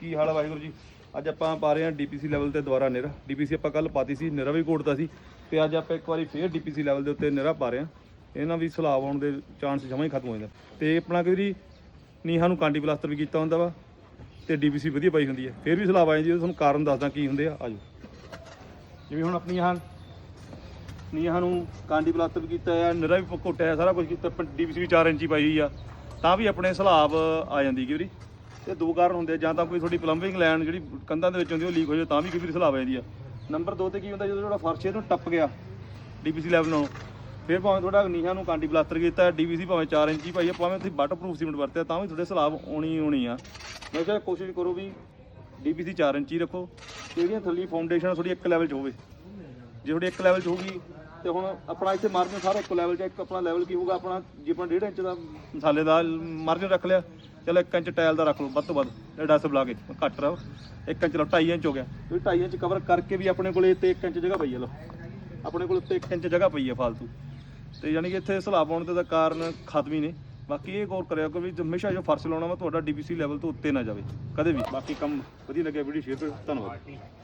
ਕੀ ਹਾਲ ਹੈ ਵਾਹਿਗੁਰੂ ਜੀ? ਅੱਜ ਆਪਾਂ ਪਾ ਰਹੇ ਹਾਂ ਡੀਪੀਸੀ ਲੈਵਲ ਤੇ ਦੁਬਾਰਾ ਨਿਰਾ ਡੀਪੀਸੀ ਆਪਾਂ ਕੱਲ ਪਾਤੀ ਸੀ ਨਿਰਾ ਵੀ ਕੋਟਤਾ ਸੀ ਤੇ ਅੱਜ ਆਪਾਂ ਇੱਕ ਵਾਰੀ ਫੇਰ ਡੀਪੀਸੀ ਲੈਵਲ ਦੇ ਉੱਤੇ ਨਿਰਾ ਪਾ ਰਹੇ ਹਾਂ। ਇਹਨਾਂ ਵੀ ਸਲਾਬ ਆਉਣ ਦੇ ਚਾਂਸ ਜਮਾਂ ਹੀ ਖਤਮ ਹੋ ਜਾਂਦੇ ਤੇ ਆਪਣਾ ਕਈ ਵਾਰੀ ਨੀਹਾਂ ਨੂੰ ਕਾਂਡੀ ਪਲਾਸਟਰ ਵੀ ਕੀਤਾ ਹੁੰਦਾ ਵਾ ਤੇ ਡੀਪੀਸੀ ਵਧੀਆ ਪਾਈ ਹੁੰਦੀ ਹੈ ਫੇਰ ਵੀ ਸਲਾਬ ਆ ਜਾਂਦੀ ਤੁਹਾਨੂੰ ਕਾਰਨ ਦੱਸਦਾ ਕੀ ਹੁੰਦੇ ਆ। ਆਜੋ। ਜਿਵੇਂ ਹੁਣ ਆਪਣੀਆਂ ਨੀਹਾਂ ਨੂੰ ਕਾਂਡੀ ਪਲਾਸਟਰ ਵੀ ਕੀਤਾ ਆ ਨਿਰਾ ਵੀ ਘੋਟਿਆ ਸਾਰਾ ਕੁਝ ਕੀਤਾ, ਡੀਪੀਸੀ ਵੀ 4 ਇੰਚੀ ਪਾਈ ਹੋਈ ਆ। ਤਾਂ ਵੀ ਆਪਣੇ ਸਲਾਬ ਆ ਜਾਂਦੀ ਕਈ ਵਾਰੀ ਤੇ ਦੋ ਕਾਰਨ ਹੁੰਦੇ ਆ, ਜਾਂ ਤਾਂ ਕੋਈ ਤੁਹਾਡੀ ਪਲੰਬਿੰਗ ਲਾਈਨ ਜਿਹੜੀ ਕੰਧਾਂ ਦੇ ਵਿੱਚ ਹੁੰਦੀ ਉਹ ਲੀਕ ਹੋ ਜਾਵੇ ਤਾਂ ਵੀ ਕਿਸੇ ਵਾਰੀ ਸਲਾਬ ਆ। ਜਾਂਦੀ ਆ ਨੰਬਰ 2 ਤੇ ਕੀ ਹੁੰਦਾ ਜਦੋਂ ਤੁਹਾਡਾ ਫਰਸ਼ ਇਹਨੂੰ ਟੱਪ ਗਿਆ ਡੀਪੀਸੀ ਲੈਵਲ ਨਾਲੋਂ ਫਿਰ ਭਾਵੇਂ ਤੁਹਾਡਾ ਨੀਹਾਂ ਨੂੰ ਕਾਂਡੀ ਪਲਾਸਟਰ ਕੀਤਾ ਡੀਪੀਸੀ ਭਾਵੇਂ 4 ਇੰਚੀ ਪਾਈ ਆ ਭਾਵੇਂ ਤੁਸੀਂ ਵਾਟਰ ਪ੍ਰੂਫ ਸੀਮੈਂਟ ਵਰਤਿਆ ਤਾਂ ਵੀ ਤੁਹਾਡੇ ਸਲਾਬ ਆਉਣੀ ਹੀ ਆਉਣੀ ਆ। ਮੈਂ ਕਿਹਾ ਕੋਸ਼ਿਸ਼ ਕਰੋ ਵੀ ਡੀਪੀਸੀ 4 ਇੰਚੀ ਰੱਖੋ ਜਿਹੜੀਆਂ ਥੱਲੀ ਫਾਊਂਡੇਸ਼ਨ ਥੋੜੀ ਇੱਕ ਲੈਵਲ 'ਚ ਹੋਵੇ। ਜੇ ਤੁਹਾਡੀ ਇੱਕ ਲੈਵਲ 'ਚ ਹੋਊਗੀ ਤੇ ਹੁਣ ਆਪਣਾ ਇੱਥੇ ਮਾਰਜਨ ਸਾਰਾ ਇੱਕ ਲੈਵਲ 'ਚ ਇੱਕ ਆਪਣਾ ਲੈਵਲ ਕੀ ਹੋਊਗਾ ਆਪਣਾ ਜੇ ਆਪਣਾ 1.5 ਇੰਚ ਦਾ ਮਸਾਲੇ ਦਾ ਮਾਰਜਨ ਰੱਖ ਲਿਆ ਚਲੋ 1 ਇੰਚ ਟਾਇਲ ਦਾ ਰੱਖ ਲਓ, ਵੱਧ ਤੋਂ ਵੱਧ ਇਹ ਡਸ ਬਲਾ ਕੇ, ਘੱਟ ਰਹੋ। 1 ਇੰਚ ਲਓ 2.5 ਇੰਚ ਹੋ ਗਿਆ। ਇਹ 2.5 ਇੰਚ ਕਵਰ ਕਰਕੇ ਵੀ ਆਪਣੇ ਕੋਲੇ ਤੇ 1 ਇੰਚ ਜਗ੍ਹਾ ਪਈ ਹੈ ਲਓ। ਆਪਣੇ ਕੋਲ ਉੱਤੇ 1 ਇੰਚ ਜਗ੍ਹਾ ਪਈ ਹੈ ਫਾਲਤੂ। ਤੇ ਯਾਨੀ ਕਿ ਇੱਥੇ ਸਲਾਬ ਪਾਉਣ ਦੇ ਦਾ ਕਾਰਨ ਖਤਮ ਹੀ ਨੇ। ਬਾਕੀ ਇਹ ਗੌਰ ਕਰਿਆ ਕਿ ਵੀ ਹਮੇਸ਼ਾ ਜੋ ਫਰਸ਼ ਲਾਉਣਾ ਵਾ, ਤੁਹਾਡਾ ਡੀਪੀਸੀ ਲੈਵਲ ਤੋਂ ਉੱਤੇ ਨਾ ਜਾਵੇ, ਕਦੇ ਵੀ। ਬਾਕੀ ਕੰਮ ਵਧੀਆ ਲੱਗਿਆ ਵੀਡੀਓ ਸ਼ੇਅਰ ਕਰੋ ਧੰਨਵਾਦ।